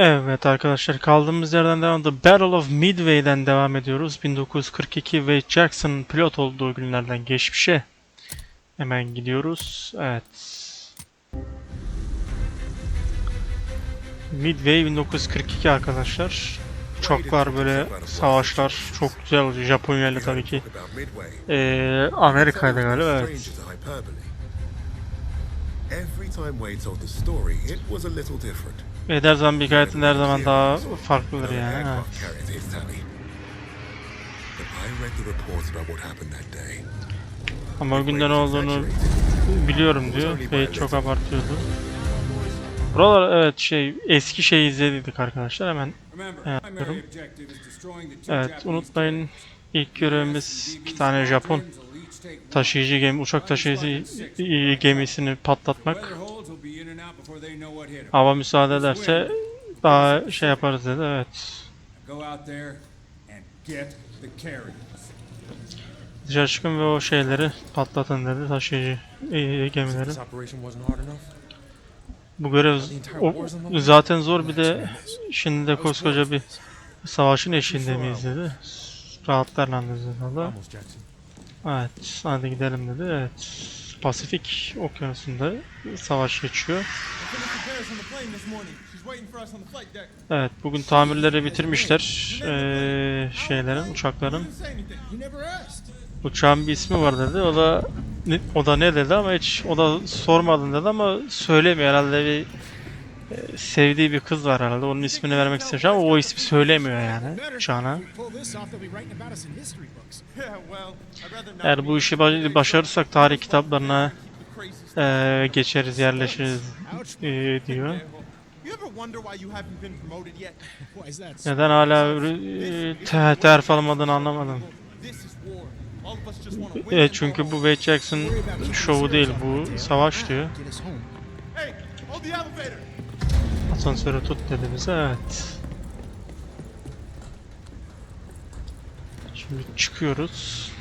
Evet arkadaşlar kaldığımız yerden devam The Battle of Midway'den devam ediyoruz. 1942 Wade Jackson pilot olduğu günlerden geçmişe. Hemen gidiyoruz. Evet. Midway 1942 arkadaşlar. Uçaklar böyle savaşlar çok güzel oluyor. Japonya ile tabii ki. Ee, Amerika'ydı galiba evet. Every time Wade told the story, it was a little different. Her zaman bir hikayetin her zaman daha farklıdır yani. Evet. Aircraft carried his tally. But I read the reports about what happened that day. Ama o günde ne olduğunu biliyorum diyor ve çok abartıyordu. Buralar evet şey eski şey izlediydik arkadaşlar hemen the two evet unutmayın ilk görevimiz iki tane Japon Taşıyıcı gemi uçak taşıyıcı e, gemisini patlatmak hava müsaade ederse daha şey yaparız dedi evet. Dışarı çıkın ve o şeyleri patlatın dedi taşıyıcı e, gemileri. Hard enough. Bu görev o, zaten zor bir de şimdi de koskoca bir savaşın eşiğinde miyiz dedi. Rahatlarla dedi. Evet hadi gidelim dedi. Evet. Pasifik okyanusunda savaş geçiyor. Evet bugün tamirleri bitirmişler. Ee, şeylerin uçakların. Uçağın bir ismi var dedi. O da o da ne dedi ama hiç o da sormadın dedi ama söylemiyor herhalde bir sevdiği bir kız var herhalde. Onun ismini vermek istemiş ama o ismi söylemiyor yani uçağına. Eğer bu işi baş- başarırsak tarih kitaplarına eee, geçeriz, yerleşiriz eee, diyor. Neden hala eee, te terfi almadığını anlamadım. Evet çünkü bu Wade Jackson şovu değil bu savaş diyor. Asansöre tut dedi bize evet. Şimdi çıkıyoruz.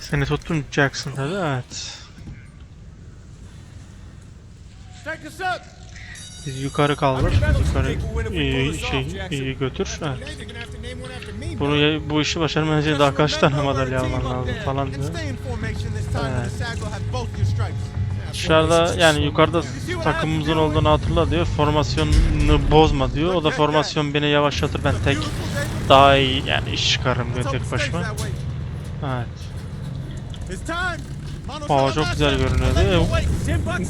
Seni tuttum Jackson dedi evet. Take us up. Biz yukarı kaldır, yukarı iyi, şey iyi götür. Evet. Bunu bu işi başarman için daha kaç tane madalya alman lazım falan diyor. Dışarıda yani yukarıda takımımızın olduğunu hatırla diyor. Formasyonunu bozma diyor. O da formasyon beni yavaşlatır ben tek daha iyi yani iş çıkarırım diyor tek başıma. Evet. Hava çok güzel görünüyordu.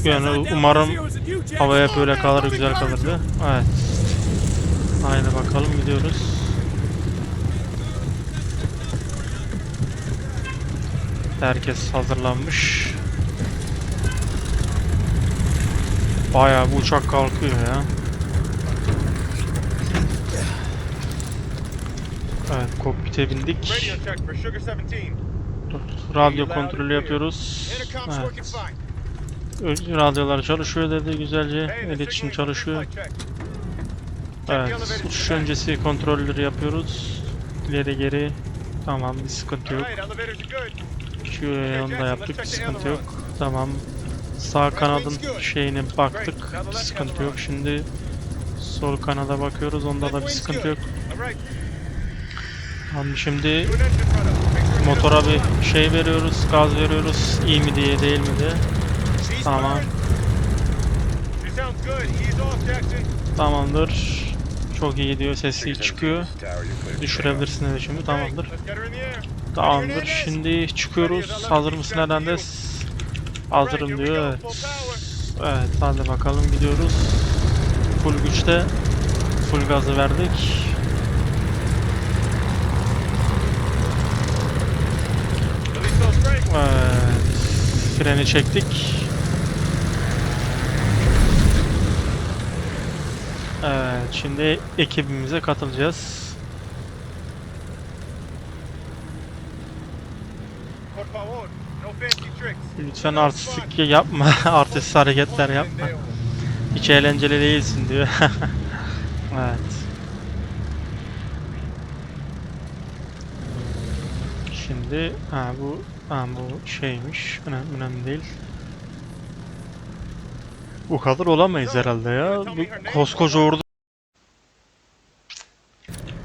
Yani umarım havaya böyle kalır güzel kalır diyor. Evet. Haydi bakalım gidiyoruz. Herkes hazırlanmış. Bayağı bu uçak kalkıyor ya. Evet, kokpite bindik. Radyo kontrolü yapıyoruz. Evet. Radyolar çalışıyor dedi güzelce. İletişim çalışıyor. Evet. Uçuş öncesi kontrolleri yapıyoruz. İleri geri. Tamam bir sıkıntı yok. QA onu da yaptık bir sıkıntı yok. Tamam. Sağ kanadın şeyine baktık. Bir sıkıntı yok. Şimdi sol kanada bakıyoruz. Onda da bir sıkıntı yok. Tamam şimdi motora bir şey veriyoruz, gaz veriyoruz. İyi mi diye, değil mi diye. Tamam. Tamamdır. Çok iyi diyor, sesi çıkıyor. Düşürebilirsin dedi şimdi. Tamamdır. Tamamdır. Şimdi çıkıyoruz. Hazır mısın Hernandez? Hazırım diyor. Evet. Evet, hadi bakalım gidiyoruz. Full güçte. Full gazı verdik. Evet. Freni çektik. Evet, şimdi ekibimize katılacağız. Lütfen artistik yapma, artist hareketler yapma. Hiç eğlenceli değilsin diyor. evet. Şimdi ha bu ha bu şeymiş. Önemli, önemli değil. Bu kadar olamayız herhalde ya. Bu koskoca ordu.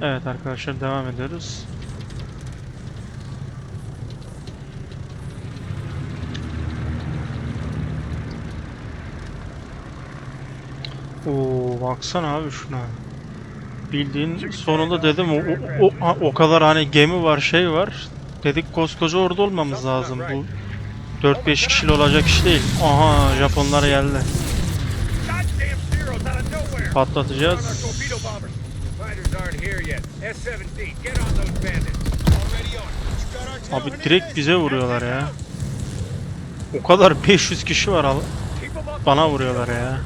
Evet arkadaşlar devam ediyoruz. Oo baksana abi şuna. Bildiğin sonunda dedim o, o, o, o kadar hani gemi var şey var. Dedik koskoca ordu olmamız lazım. Bu 4-5 kişili olacak iş değil. Aha Japonlar geldi. Patlatacağız. our torpedo bombers. Fighters aren't here yet. S-17, get on those bandits. Already on. You got our Abi direkt bize vuruyorlar ya. O kadar 500 kişi var al. Bana vuruyorlar ya.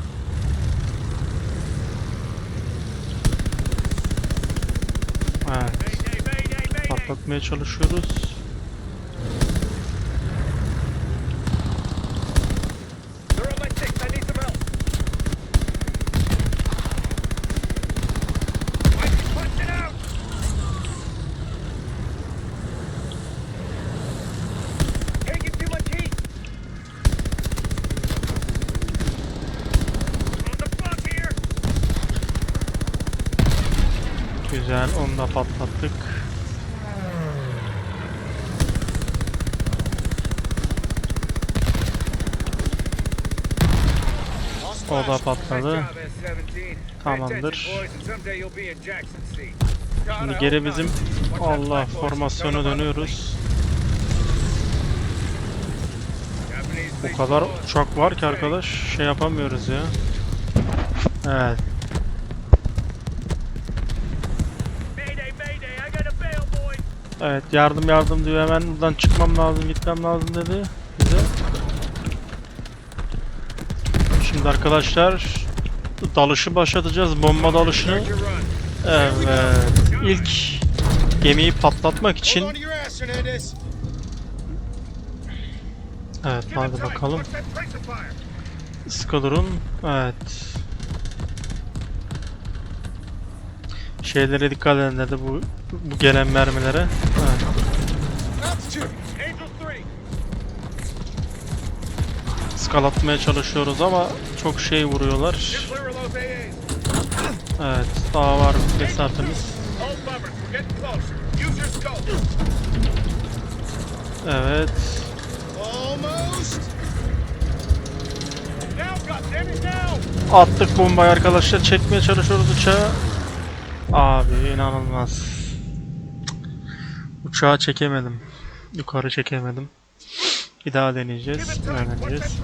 Evet. Mayday, Patlatmaya çalışıyoruz. Jackson Seat. Şimdi geri bizim Allah formasyona dönüyoruz. Bu kadar uçak var ki arkadaş şey yapamıyoruz ya. Evet. Evet yardım yardım diyor hemen buradan çıkmam lazım gitmem lazım dedi bize. Şimdi arkadaşlar dalışı başlatacağız bomba dalışını. Evet ilk gemiyi patlatmak için evet hadi bakalım. Durun. Evet. Şeylere dikkat edin dedi bu bu gelen mermilere. 3, Skalatmaya çalışıyoruz ama çok şey vuruyorlar. Evet, daha var mesafemiz. Evet. Attık bombayı arkadaşlar. Çekmeye çalışıyoruz uçağı. Abi inanılmaz. Uçağı çekemedim. Yukarı çekemedim. Bir daha deneyeceğiz. Öğreneceğiz.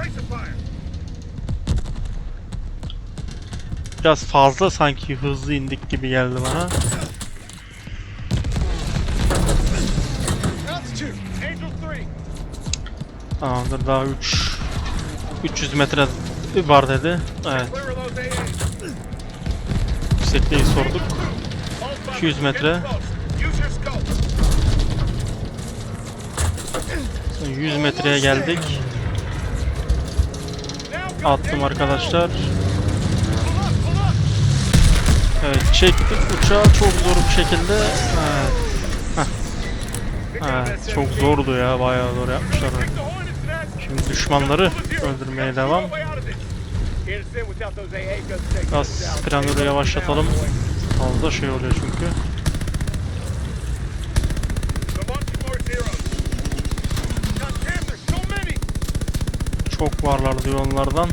Biraz fazla sanki hızlı indik gibi geldi bana. Altitude. Angel 3, Tamamdır daha 3 300 metre var dedi. Evet, yüksekliği sorduk. All bombers, 200 we're metre. Getting closer. Use your scope. Sonra 100 metreye geldik. Attım arkadaşlar. Evet çektik uçağı çok zor bir şekilde. Evet, evet S-17. çok zordu ya bayağı zor yapmışlar. Şimdi düşmanları öldürmeye devam. Gaz planları yavaşlatalım. Fazla şey oluyor çünkü. Çok varlar diyor onlardan.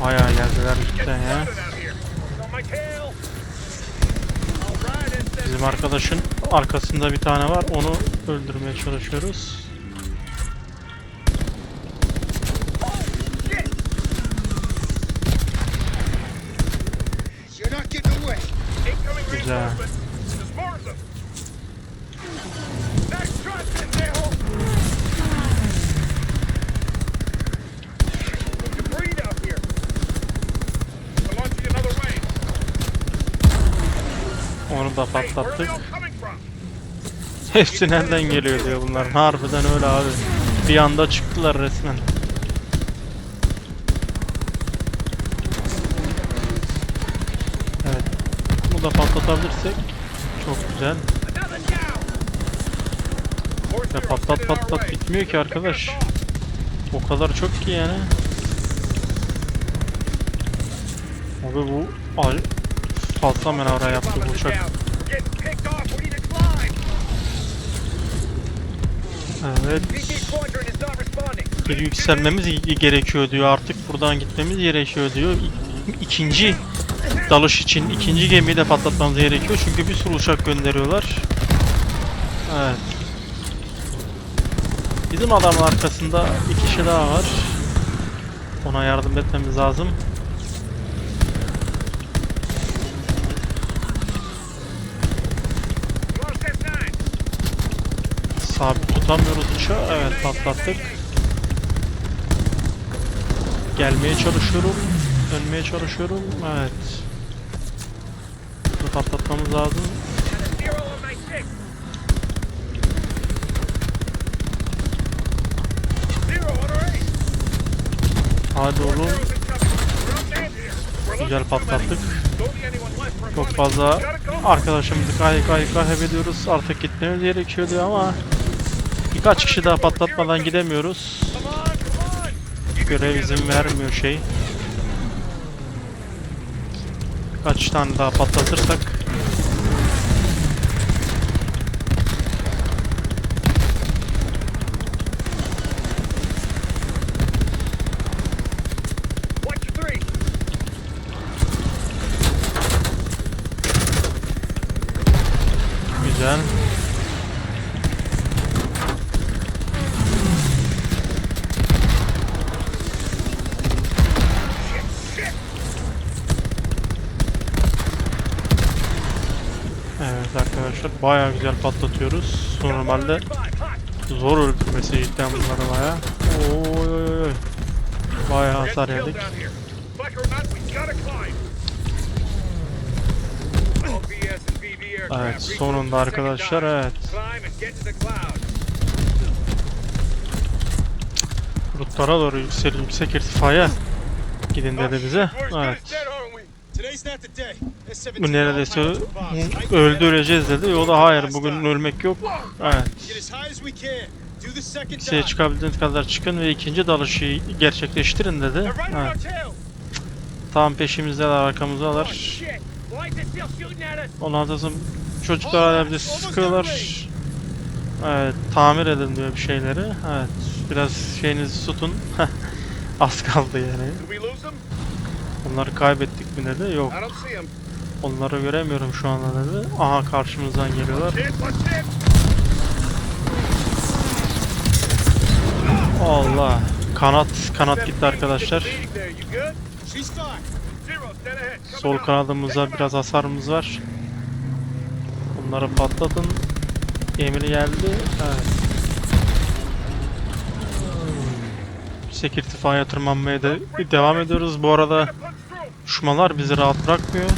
Bayağı geldiler cidden ya. Bizim arkadaşın arkasında bir tane var. Onu öldürmeye çalışıyoruz. Güzel. Patlattık. Hepsi nereden geliyor diyor bunlar. Harbiden öyle abi. Bir anda çıktılar resmen. Evet. Bunu da patlatabilirsek çok güzel. Ya patlat patlat bitmiyor ki arkadaş. O kadar çok ki yani. Abi bu ay, fazla menara yaptı bu uçak. Get picked off. We need to climb. Evet. Bir yükselmemiz ge- gerekiyor diyor. Artık buradan gitmemiz gerekiyor diyor. İkinci dalış için ikinci gemiyi de patlatmamız gerekiyor. Çünkü bir sürü uçak gönderiyorlar. Evet. Bizim adamın arkasında bir kişi daha var. Ona yardım etmemiz lazım. Sabit tutamıyoruz uçağı. Evet patlattık. Gelmeye çalışıyorum. Dönmeye çalışıyorum. Evet. Bunu patlatmamız lazım. Hadi oğlum. Güzel patlattık. Çok fazla arkadaşımızı kay kay kaybediyoruz. Artık gitmemiz gerekiyor diyor ama birkaç kişi daha patlatmadan gidemiyoruz. Görev izin vermiyor şey. Kaç tane daha patlatırsak bayağı güzel patlatıyoruz. Normalde zor öldürmesi cidden bunları bayağı. Oy oy oy. Bayağı Get hasar yedik. aircraft. Evet sonunda arkadaşlar evet. Rutlara doğru yüksel yüksek irtifaya gidin dedi bize. Evet. Bu neredeyse öldü öleceğiz dedi. O da hayır bugün ölmek yok. Yükseğe dive. çıkabildiğiniz kadar çıkın ve ikinci dalışı gerçekleştirin dedi. Tail. Tam peşimizdeler arkamızdalar. Ondan sonra çocuklar hala bizi sıkıyorlar. Evet, tamir edin diyor bir şeyleri. Evet, biraz şeyinizi tutun. Az kaldı yani. Onları kaybettik mi dedi. Yok, onları göremiyorum şu anda dedi. Aha karşımızdan geliyorlar. Allah. Kanat, kanat gitti arkadaşlar. Sol up. kanadımızda biraz hasarımız var. Bunları patlatın. Emir geldi. Evet. İrtifaya tırmanmaya da devam ediyoruz. Bu arada düşmanlar bizi rahat bırakmıyor.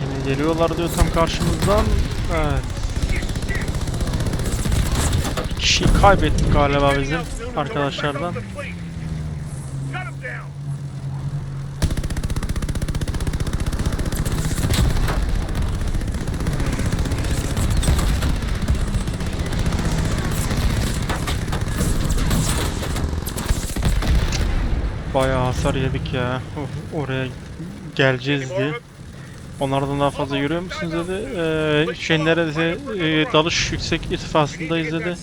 Yine geliyorlar diyor tam karşımızdan. Evet. Bir kişiyi kaybettik galiba bizim arkadaşlardan. Bayağı hasar yedik ya. Oraya geleceğiz diye. Onlardan daha fazla görüyor musunuz dedi. Ee, şey neredeyse e, dalış yüksek irtifasındayız dedi.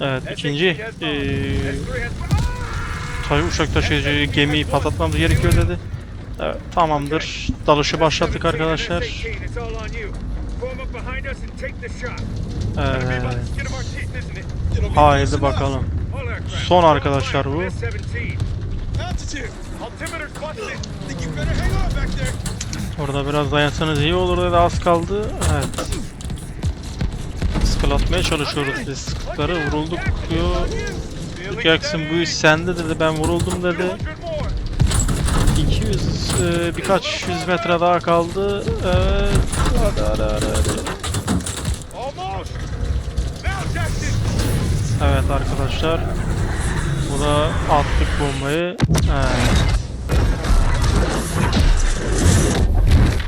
Evet ikinci S3 has bombs. e, S3 has bombs. taş uçak taşıyıcı gemiyi patlatmamız gerekiyor dedi. Evet tamamdır. Dalışı başlattık arkadaşlar. S18, it's all on you. Form up behind us and take the shot. Evet. Haydi bakalım. Son arkadaşlar bu. S17. Altitude. Altimeter's busted. Think you better hang on back there. Orada biraz dayansanız iyi olur dedi az kaldı. Evet. Sıkılatmaya çalışıyoruz biz sıkıkları. Vurulduk diyor. Jackson bu iş sende dedi ben vuruldum dedi. 200 more. 200 e, birkaç yüz metre daha kaldı. Evet. Hadi hadi hadi. hadi. Evet arkadaşlar. Bu da attık bombayı. Evet.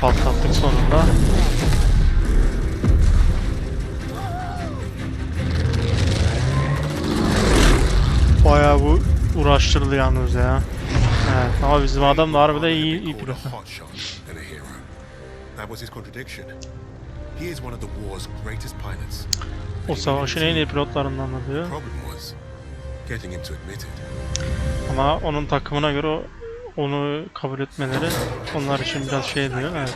patlattık sonunda. Bayağı bu uğraştırdı yalnız ya. Evet ama bizim adam da harbiden iyi, iyi pilot. He is one of the war's greatest pilots. O savaşın en iyi pilotlarından da diyor. Ama onun takımına göre onu kabul etmeleri onlar için biraz şey diyor. Evet.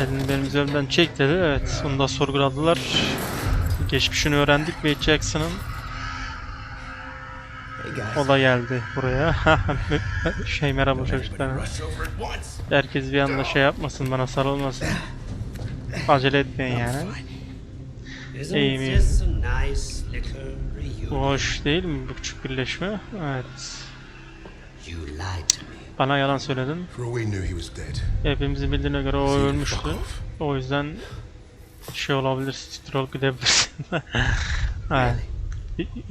Elini benim üzerimden çek dedi. Evet. Onu da sorguladılar. Geçmişini öğrendik ve Jackson'ın o da geldi buraya. şey merhaba çocuklar. Herkes bir anda şey yapmasın bana sarılmasın. Acele etmeyin yani. İyi mi? hoş değil mi bu küçük birleşme? Evet. Bana yalan söyledin. Hepimizin bildiğine göre o ölmüştü. O yüzden şey olabilir, stroll gidebilirsin. evet.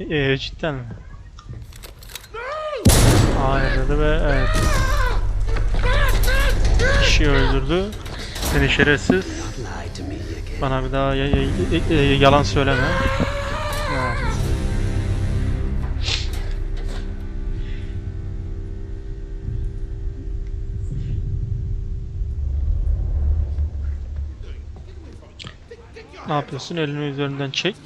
E, e, cidden mi? Hayır dedi ve evet. Kişi öldürdü. Seni şerefsiz. Bana bir daha ya- ya- ya- ya- yalan söyleme. Ne yapıyorsun? Elini üzerinden çek.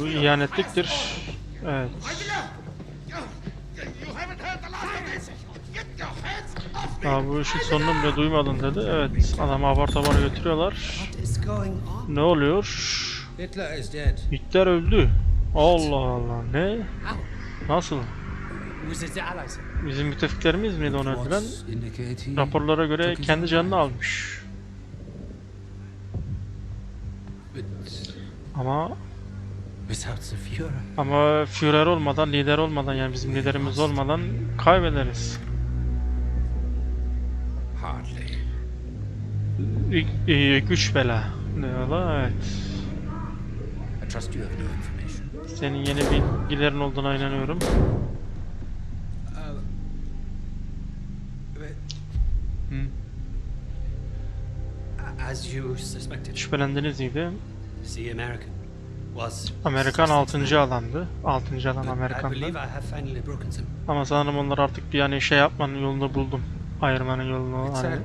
Bu ihanetliktir. Evet. Ya bu işin sonunu bile duymadın dedi. Evet. Adamı apar topar götürüyorlar. Ne oluyor? Hitler öldü. Allah Allah. Ne? Nasıl? Bizim müttefiklerimiz miydi onu öldüren? Raporlara göre kendi canını almış. Ama ama Führer olmadan, lider olmadan yani bizim liderimiz olmadan kaybederiz. Hardly. İ- güç bela. Evet. I trust you have new information. Senin yeni bilgilerin olduğuna inanıyorum. As you suspected, American was. Amerikan 6. alandı. 6. alan Amerikan'dı. Ama sanırım onlar artık bir yani şey yapmanın yolunu buldum. Ayırmanın yolunu. Fatherland.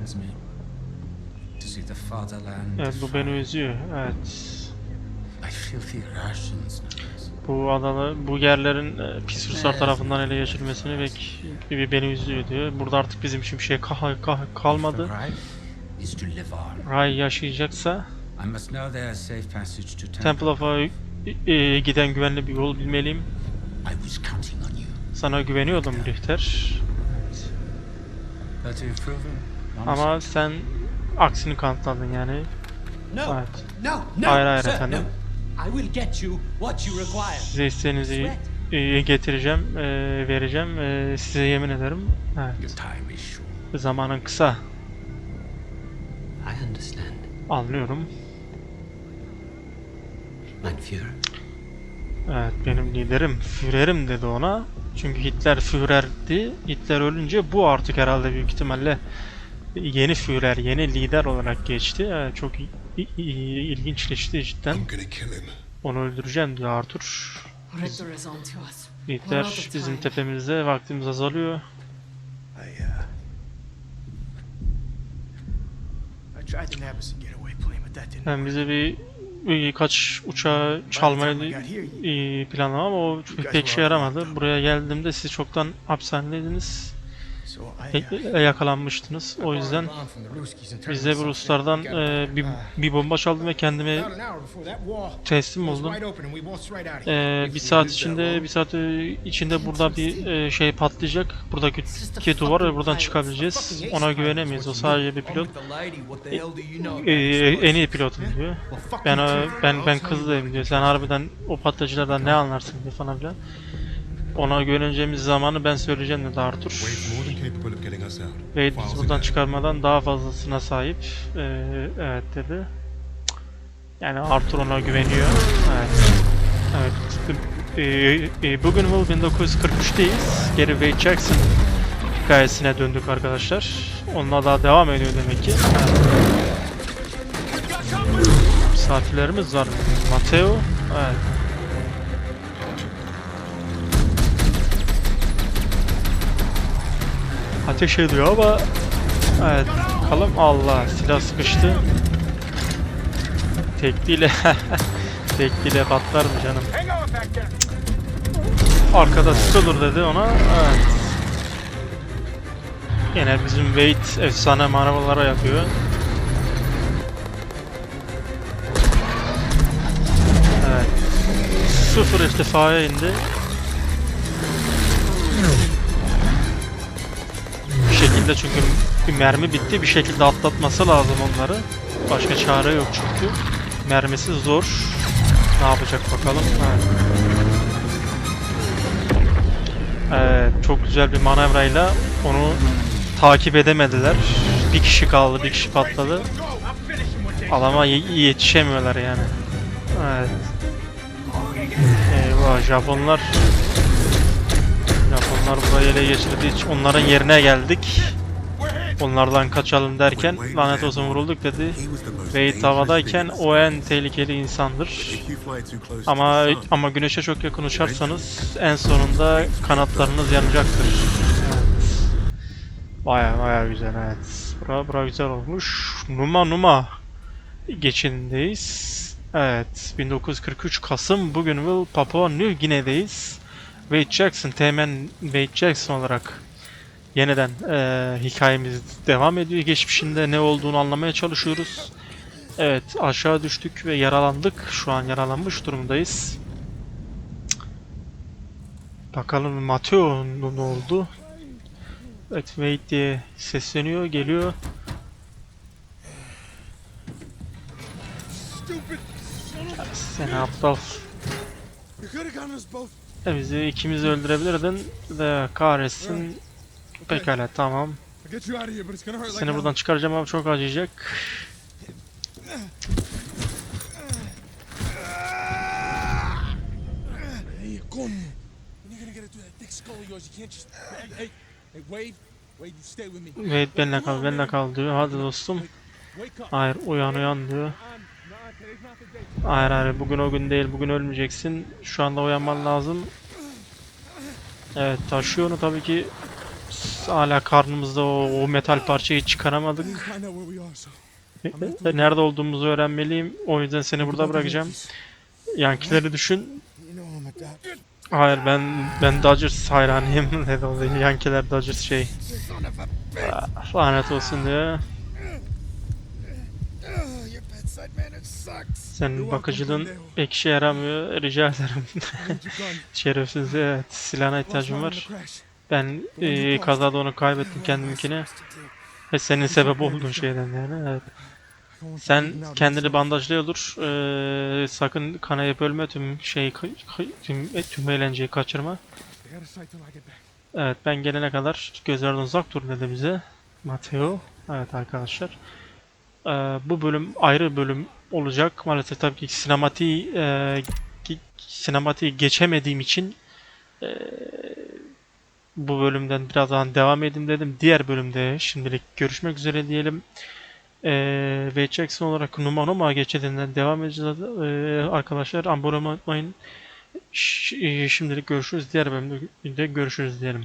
Evet bu beni üzüyor. Evet. Bu adalı, bu yerlerin e, pis Ruslar tarafından ele geçirilmesini ve bir beni üzüyor diyor. Burada artık bizim için bir şey kah- kah- kalmadı. Ray yaşayacaksa Temple. Temple of'a e, giden güvenli bir yol bilmeliyim. Sana güveniyordum Richter. Ama sen aksini kanıtladın yani. No, Evet. no, no, Hayır, hayır sir, efendim. no. I will get you what you require. Size isteğinizi e, getireceğim, e, vereceğim. E, size yemin ederim. Evet. Zamanın kısa. I understand. Anlıyorum. Mein Führer. Evet benim liderim Führer'im dedi ona. Çünkü Hitler Führer'di. Hitler ölünce bu artık herhalde büyük ihtimalle yeni Führer, yeni lider olarak geçti. Evet, çok ilginçleşti cidden. Onu öldüreceğim diyor Arthur. Hitler bizim tepemizde vaktimiz azalıyor. Uh... Ben bize bir birkaç uçağı çalmayı e, planlamam ama o pek işe yaramadı. Buraya geldiğimde siz çoktan hapishanedeydiniz. E- e- yakalanmıştınız. O yüzden biz de Ruslardan e, bir, bir bomba çaldım ve kendime teslim oldum. E, bir saat içinde bir saat e, içinde burada bir e, şey patlayacak. Buradaki ki duvar ve buradan çıkabileceğiz. Ona güvenemeyiz. O sadece bir pilot. E, en iyi pilotum diyor. Ben e, ben ben kızdayım diyor. Sen harbiden o patlayıcılardan ne anlarsın diyor falan filan. Ona güveneceğimiz zamanı ben söyleyeceğim dedi Arthur. Wade bizi buradan çıkarmadan daha fazlasına sahip. Ee, evet dedi. Yani Arthur ona güveniyor. Evet. Evet. Ee, e, bugün Will 1943'teyiz. Geri Wade Jackson hikayesine döndük arkadaşlar. Onunla daha devam ediyor demek ki. Evet. Misafirlerimiz var. Mateo. Evet. Ateş ediyor ama Evet bakalım Allah silah sıkıştı. Tekliyle Tekliyle patlar mı canım. Arkada sıkılır dedi ona Evet. Yine bizim Wade efsane manevralara yapıyor. Evet. Sıfır irtifaya indi şekilde çünkü bir mermi bitti bir şekilde atlatması lazım onları Başka çare yok çünkü Mermisi zor Ne yapacak bakalım evet. Çok güzel bir manevrayla onu takip edemediler. Bir kişi kaldı, bir kişi patladı. Adama ye- yetişemiyorlar yani. Evet. Eyvah, Japonlar Japonlar burayı ele geçirdi. Hiç onların yerine geldik. Onlardan kaçalım derken lanet olsun vurulduk dedi. Dangerous havadayken o en tehlikeli insandır. Ama ama güneşe çok yakın uçarsanız en sonunda kanatlarınız yanacaktır. Evet. Baya baya güzel evet. Bura, bura güzel olmuş. Numa Numa geçindeyiz. Evet 1943 Kasım bugün Will Papua New Guinea'deyiz. Wade Jackson teğmen Wade Jackson olarak yeniden eee, hikayemiz devam ediyor. Geçmişinde ne olduğunu anlamaya çalışıyoruz. Evet aşağı düştük ve yaralandık. Şu an yaralanmış durumdayız. Bakalım Mateo ne oldu? Evet Wade diye sesleniyor, geliyor. Seni aptal. You could have gotten us both. E, bizi ikimizi öldürebilirdin de kahretsin. Pekala tamam. Seni buradan çıkaracağım ama çok acıyacak. Wade. Benimle kal, benimle kal diyor. Hadi dostum. Hayır uyan uyan diyor. Hayır hayır bugün o gün değil bugün ölmeyeceksin. Şu anda uyanman lazım. Evet taşıyor onu tabii ki hala karnımızda o, o metal parçayı çıkaramadık. Nerede olduğumuzu öğrenmeliyim. O yüzden seni burada bırakacağım. Yankileri düşün. Hayır ben ben Dodgers hayranıyım Yankiler Dodgers şey. Lanet olsun diyor. Senin bakıcılığın pek işe yaramıyor. Rica ederim. Şerefsiz evet. Silahına ihtiyacım var. Ben e, kazada onu kaybettim kendimkini. Ve senin sebep olduğun şeyden yani. Evet. Sen kendini bandajlaya dur. Ee, sakın kanayıp ölme tüm şey tüm, e, tüm eğlenceyi kaçırma. Evet ben gelene kadar gözlerden uzak dur dedi bize. Mateo. Evet arkadaşlar. Ee, bu bölüm ayrı bölüm olacak. Maalesef tabii ki sinematiği e, sinematiği geçemediğim için e, bu bölümden birazdan devam edeyim dedim. Diğer bölümde şimdilik görüşmek üzere diyelim. Ee, ve Jackson olarak Numa Numa geçidinden devam edeceğiz ee, arkadaşlar. Abone olmayı unutmayın. E, şimdilik görüşürüz. Diğer bölümde görüşürüz diyelim.